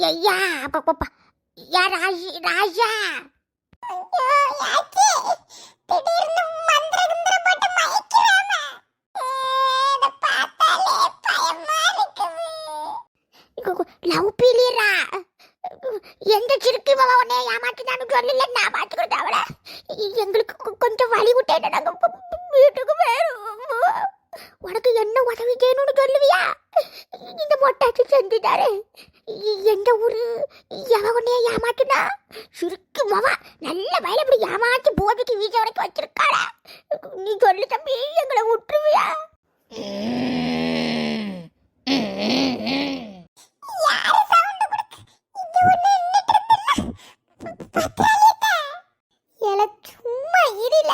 ஐயா அப்பப்பா யா ராஜி ராஜா லவ் பீலியரா எந்த சிறுக்கு மாமா உன்னை ஏமாத்தினான்னு சொல்லல நான் பார்த்துக்கிறத அவள எங்களுக்கு கொஞ்சம் வழி விட்டேன் நாங்க ப- ப- வீட்டுக்கு வேணும் உனக்கு என்ன உதவி வேணும்னு சொல்லுவியா? இந்த மொட்டாச்சு செஞ்சுட்டாரு. எந்த ஊரு எவன் உன்னைய ஏமாத்துனா? சுருக்கு மவா. நல்ல வயல இப்படி ஏமாத்தி போதைக்கு வீச வரைக்கும் வச்சிருக்காளா. நீ சொல்லு தம்பி எங்களை விட்டுருவியா யாரு சவுண்ட் கொடுக்க இங்க ஒண்ணு எல சும்மா இருல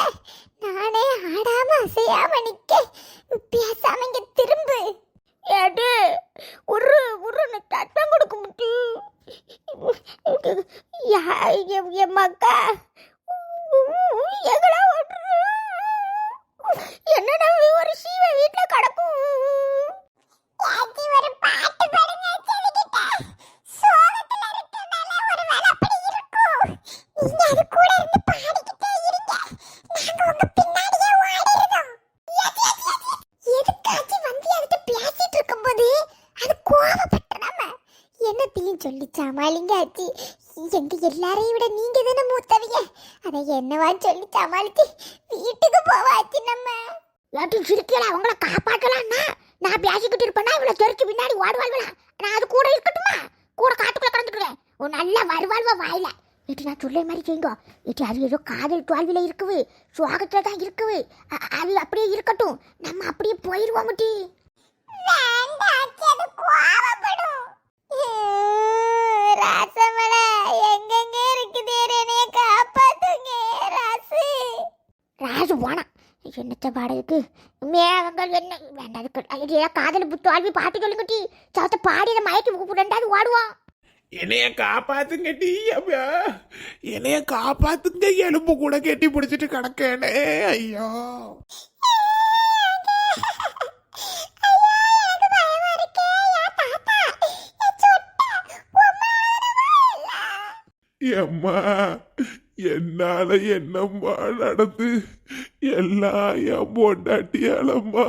நானே ஆடாம அசையாம நிக்க பேசாம இங்க திரும்பு எடு ஒரு ஒரு தட்டம் கொடுக்க முடியும் என் மக்கா எங்களா என்னடா ஒரு சீவ வீட்டுல கிடக்கும் ஒரு பாட்டு பாடுங்க செவிக்கிட்ட சோகத்துல இருக்கனால ஒரு வேலை அப்படி இருக்கும் நீங்க அது கூட இருந்து பாடிக்கிட்டே இருங்க நாங்க உங்க பின்னாடியே ஓடிடுறோம் எதுக்காச்சும் வந்து அதுக்கு பேசிட்டு இருக்கும்போது அது கோவப்பட்டுறாம என்னத்தையும் சொல்லி சமாளிங்க ஆச்சி எங்க எல்லாரையும் விட நீங்க தானே மூத்தவங்க? அதை என்னவா சொல்லி சமாளிச்சு வீட்டுக்கு போவாச்சு நம்ம. ஏட்டி சிரிக்கல அவங்கள காப்பாற்றலாம்னா நான் பேசிக்கிட்டு இருப்பேன்னா இவளை தெரிச்சு பின்னாடி ஓடுவாள்வலாம் நான் அது கூட இருக்கட்டுமா? கூட காட்டுக்குள்ள கடந்துக்குவேன் ஒரு நல்ல வருவாழ்வா வாயில. ஏட்டி நான் சொல்ல மாதிரி செய்யுங்க ஏட்டி அது ஏதோ காதல் தோல்வியில இருக்குது. சுவாகத்துல தான் இருக்குது. அது அப்படியே இருக்கட்டும். நம்ம அப்படியே போயிருவோம் முட்டி ராசமலை எங்கெங்க இருக்குது என்னைய காப்பாத்துங்க ராசு. ராசு போனா. என்னத்த பாடலுக்கு மேகங்கள் என்ன? வேண்டாம் அதுக்கு காதல் புத்து ஆழ்வி பாட்டு சொல்லுங்கட்டி சவத்த பாடிய மயக்கி ரெண்டாவது ஓடுவான். என்னைய காப்பாத்துங்க டீ அப்பா என்னைய காப்பாத்துங்க எலும்பு கூட கெட்டி பிடிச்சிட்டு கிடக்கேனே ஐயோ. எம்மா என்னால என்னம்மா நடந்து? எல்லாம் என் பொண்டாட்டியாலம்மா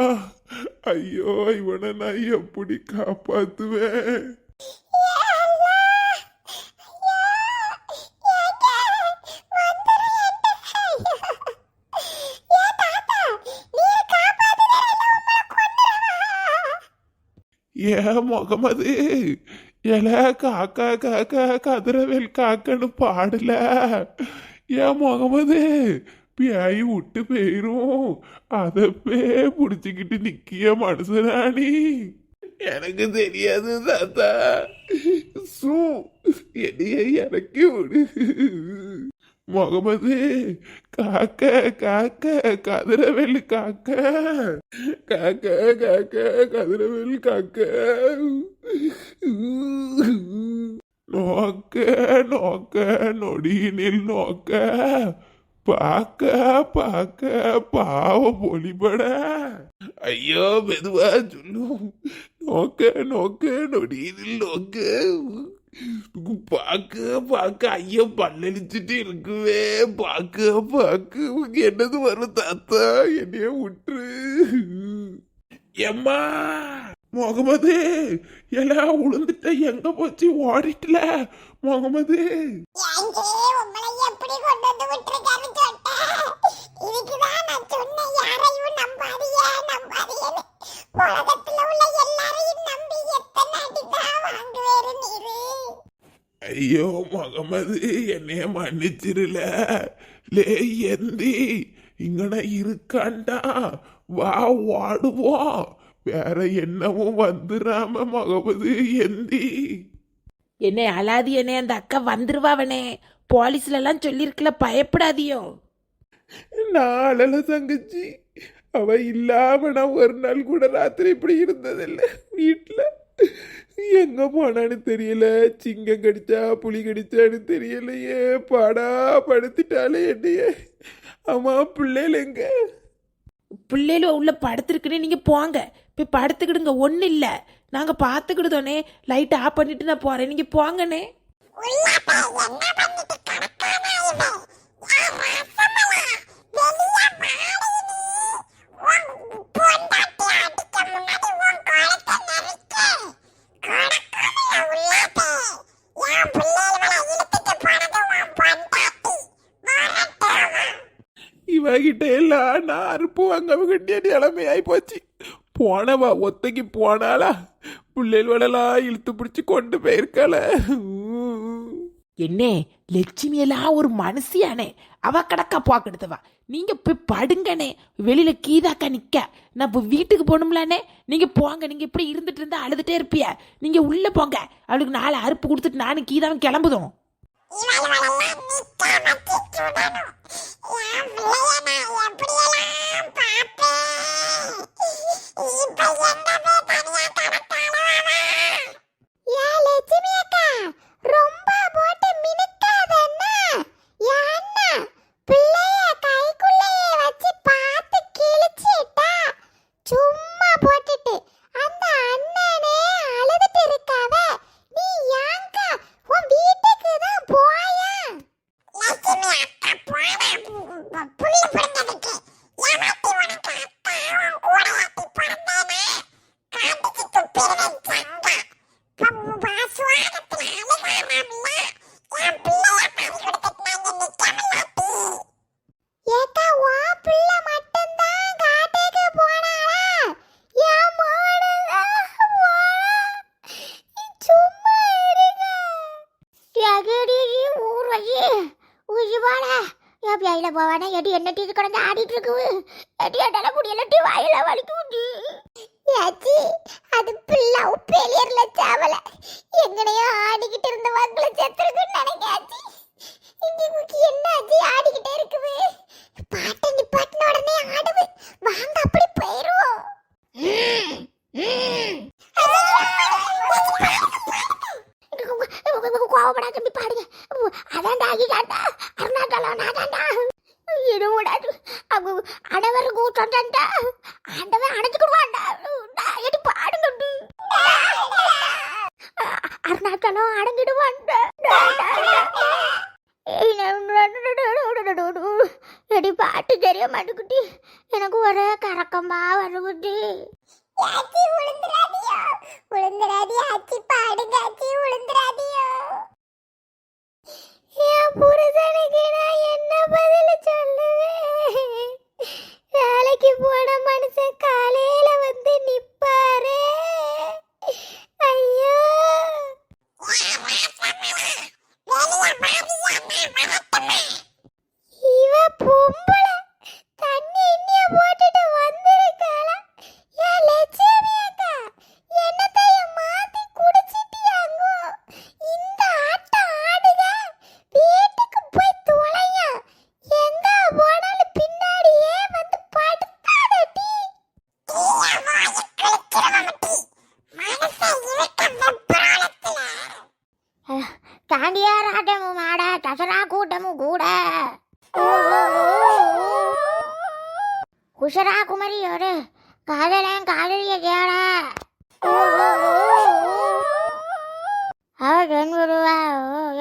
ஐயோ இவனை நான் எப்படி காப்பாத்துவேன்? ஏன் முகமது எல காக்கா காக்கா கதிரவேல் காக்கன்னு பாடல. ஏன் முகமது பியாயி விட்டு போயிரும். அதப்பே பிடிச்சிக்கிட்டு நிக்கிய மனுஷனானி எனக்கு தெரியாது தாத்தா. சூ என்னைய இறக்கி விடு. முகமது காக்க காக்க கதிரவேல் காக்க. காக்க காக்க கதிரவேல் காக்க. நோக்க நோக்க நொடியினில் நோக்க. பார்க்க பார்க்க பாவம் ஒளிபட ஐயோ மெதுவா சொல்லும் நோக்க நோக்க நொடியினில் நோக்க. பாக்க பாக்க ஐயோ பல்லடிச்சுட்டு இருக்குவே. பாக்க பாக்க. உங்க என்னது வரும் தாத்தா? என்னைய விட்டுரு எம்மா முகமது எல்லாம் உளுந்துட்ட எங்க போச்சு? ஓடிட்டல முகமது. முகமது என்னைய மன்னிச்சிருல லே எந்தி இங்கன இருக்காண்டா. வா வாடுவோம் வேற என்னவும் வந்துடாம முகமது எந்தி. என்னை அலாதி என்னை அந்த அக்கா வந்துருவாவனே போலீஸ்ல எல்லாம் சொல்லிருக்கல பயப்படாதியோ. நாளல தங்கச்சி. அவ இல்லாம நான் ஒரு நாள் கூட ராத்திரி இப்படி இருந்ததில்ல. வீட்டுல எங்க போனான்னு தெரியல. சிங்கம் கடிச்சா புலி கடிச்சான்னு தெரியலையே. பாடா படுத்திட்டாலே என்னைய. அம்மா பிள்ளைகள் எங்க? பிள்ளைகள் உள்ள படுத்திருக்குன்னு நீங்க போங்க. போய் படுத்துக்கிடுங்க. ஒன்றும் இல்லை. நாங்க பாத்துக்கிடுதோனே லைட் ஆஃப் பண்ணிட்டு நான் போறேன். நீங்க போங்கண்ணே. இவகிட்ட எல்லாம் நான் அறுப்பு வாங்க வேண்டிய நிலைமையாய் போச்சு. போனவா ஒத்தைக்கு போனாளா? பிள்ளைகளெல்லாம் இழுத்து பிடிச்சி கொண்டு போயிருக்கல என்ன லட்சுமி எல்லாம் ஒரு மனுஷியானே. அவ கடக்கா பாக்கெடுத்தவா நீங்க போய் படுங்கண்ணே. வெளியில கீதாக்கா நிக்க. நான் இப்போ வீட்டுக்கு போகணும்லானே நீங்க போங்க நீங்க இப்படி இருந்துட்டு இருந்தா அழுதுட்டே இருப்பிய. நீங்க உள்ள போங்க. அவளுக்கு நாலு அறுப்பு கொடுத்துட்டு நானும் கீதாவும் கிளம்புதோம். ಇವಾಗ ನನ್ನ ಬಿಟ್ಟ ಮತ್ತಿತ್ತು ನಾನು ಯಾವ ಯಾವ ಪ್ರಿಯಲ ಪಾಪಿ எடி என்ன டீ குழந்தை ஆடிட்டு இருக்கு? எடி என்னால முடியல டீ வாயில வலிக்கு ஏச்சி அது பிள்ளை உப்பேலியர்ல சாவல எங்கனையோ ஆடிக்கிட்டு இருந்த வாக்குல செத்துருக்குன்னு நினைக்காச்சு இங்க முக்கி என்ன ஆச்சு ஆடிக்கிட்டே இருக்குவே பாட்டை நிப்பாட்டின உடனே ஆடுவு வாங்க அப்படி போயிருவோம் கோவப்படா தம்பி பாடுங்க அதான் தாகி காட்டா அருணாச்சலம் நான் தாண்டா இருவிடாது அவங்க அடவர் கூட்டம் தாண்டா ஆண்டவன் அணைச்சுக்கிடுவான்டா எடி பாடுங்க அருணாச்சலம் அடங்கிடுவாண்டா எடி பாட்டு தெரிய மாட்டேங்குட்டி எனக்கு ஒரே கறக்கமா வருகுட்டி தாண்டியார் ஆட தசரா கூட்டமும் கூட. உஷரா குமரி ஒரு காதலன் காதலிய கேட அவ பெண் உருவா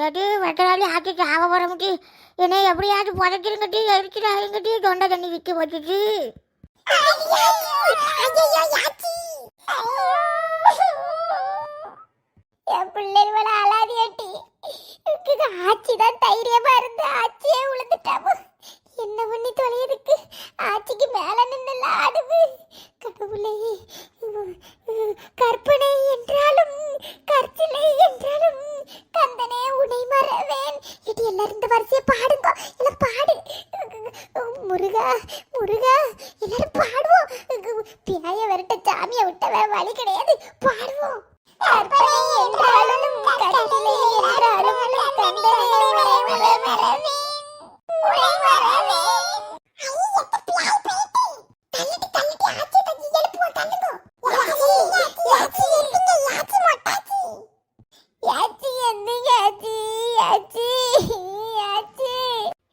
எது வெட்டராளி ஆக்கிட்டு ஆக முட்டி? என்னை எப்படியாவது புதைச்சிருங்கட்டி எரிச்சிடாங்கட்டி தொண்டை தண்ணி விற்க வச்சுட்டு என் எட்டி அலாதியாட்டி ஆச்சி தான் தைரியமா இருந்து ஆச்சியே உளுந்துட்டாமோ என்ன பண்ணி தொலையதுக்கு ஆச்சிக்கு மேல நின்று ஆடுது. கடவுளே கற்பனை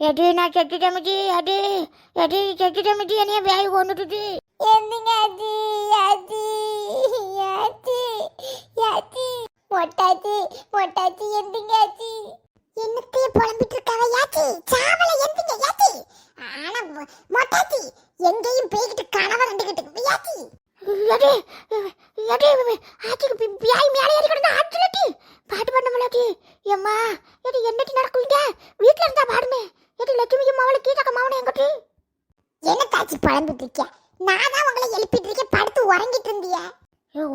எடி நான் செத்துட்டேன் மச்சி எடி எடி செத்துட்டேன் மச்சி என்னைய வேலை கொண்டுட்டு என்னங்க அது? அது? அது? அது? மொட்டாச்சு மொட்டாச்சு என்னங்க என்ன தாச்சி புலம்பிட்டு இருக்கிய நான் தான் உங்களை எழுப்பிட்டு இருக்கேன் படுத்து உறங்கிட்டு இருந்திய.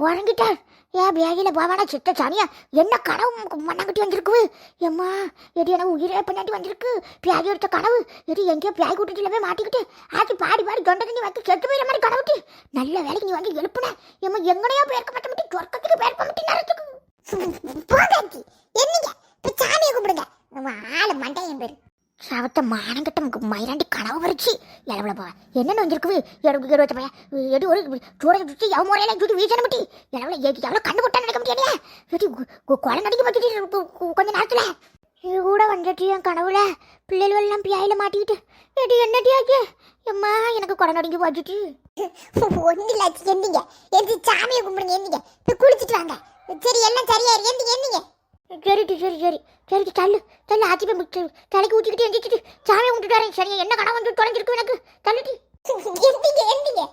உறங்கிட்டேன் ஏன் பேகில போவானா? சித்த சாணியா என்ன கனவு? மண்ணாங்கட்டி வந்திருக்கு எம்மா எடி எனக்கு உயிரே பின்னாடி வந்திருக்கு. பியாகி எடுத்த கனவு. எடி எங்கேயோ பியாகி கூட்டிட்டு போய் மாட்டிக்கிட்டு ஆச்சு பாடி பாடி தொண்டை தண்ணி வந்து செத்து போயிற மாதிரி கனவுட்டு நல்ல வேலைக்கு நீ வந்து எழுப்புன. எம்மா எங்கனையோ பேர்க்க மாட்ட மாட்டி சொர்க்கத்துக்கு பேர்க்க மாட்டி நேரத்துக்கு போகாச்சி என்னங்க? இப்ப சாமியை கும்பிடுங்க நம்ம ஆளு மண்டையன் பேரு சவத்த மானங்கட்ட மயிராண்டி கனவு வரிச்சு. எலவளப்பா போவ என்னென்ன வந்திருக்கு எடுக்கு இருபத்தி பையன். எடு ஒரு சூட சுற்றி எவ முறையில சுற்றி பட்டி எலவள எவ்வளோ எவ்வளோ கண்ணு போட்டா நடக்க முடியாது எடி குழந்தை நடிக்க மாட்டிட்டு கொஞ்ச நேரத்தில். இது கூட வந்துட்டு என் கனவுல பிள்ளைகள் எல்லாம் பியாயில மாட்டிக்கிட்டு. எடி என்னடி ஆச்சு? எம்மா எனக்கு குறை நடுங்கி போச்சுட்டு ஒன்றும் இல்லை எந்திங்க எந்தி சாமியை கும்பிடுங்க எந்திங்க. குளிச்சுட்டு வாங்க. சரி எல்லாம் சரியா எந்திங்க எந்திங்க. சரிட்டு சரி சரி. சரிட்டு தள்ளு தள்ளு ஆச்சி போய் முட்டு தலைக்கு ஊற்றிக்கிட்டு எந்திரிச்சிட்டு சாமி விட்டுட்டு வரேன். சரியா என்ன கனவு வந்து தொலைஞ்சிருக்கு எனக்கு. தள்ளுடி. எந்திங்க எந்திங்க.